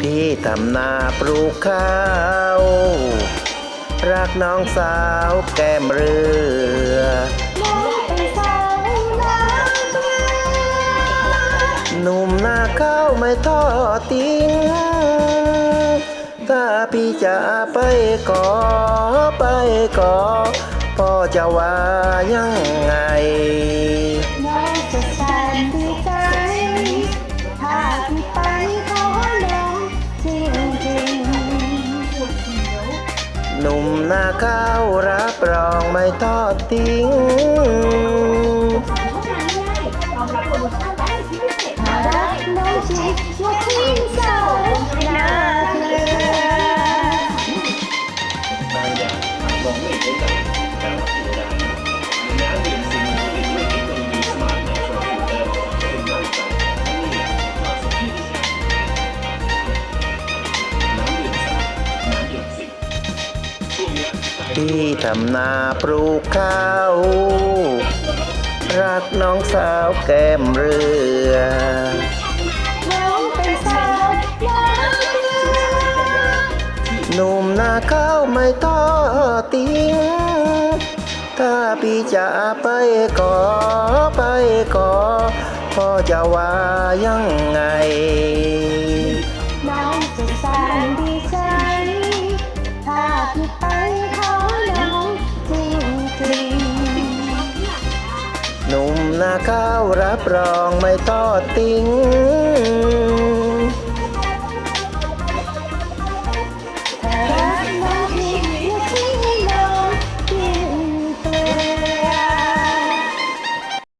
พี่ทำนาปลูกข้าว รักน้องสาวแก้มเรือน้องเป็นสาวนาเกหนุ่มนาข้าวไม่ทอดทิ้ง ถ้าพี่จะไปก่อไปก่อพ่อจะว่ายังไง หนุ่มนาข้าวรับรองไม่ทอดทิ้งถ้ารักน้องจริงอย่าทิ้งสาวนาเกลือ พี่ทำนาปลูกข้าว รักน้องสาวแก้มเรือน้องเป็นสาวนาเกลือหนุ่มนาข้าวไม่ทอดทิ้ง ถ้าพี่จะไปก่อไปก่อพ่อจะว่ายังไง นาข้าวรับรองไม่ทอดทิ้ง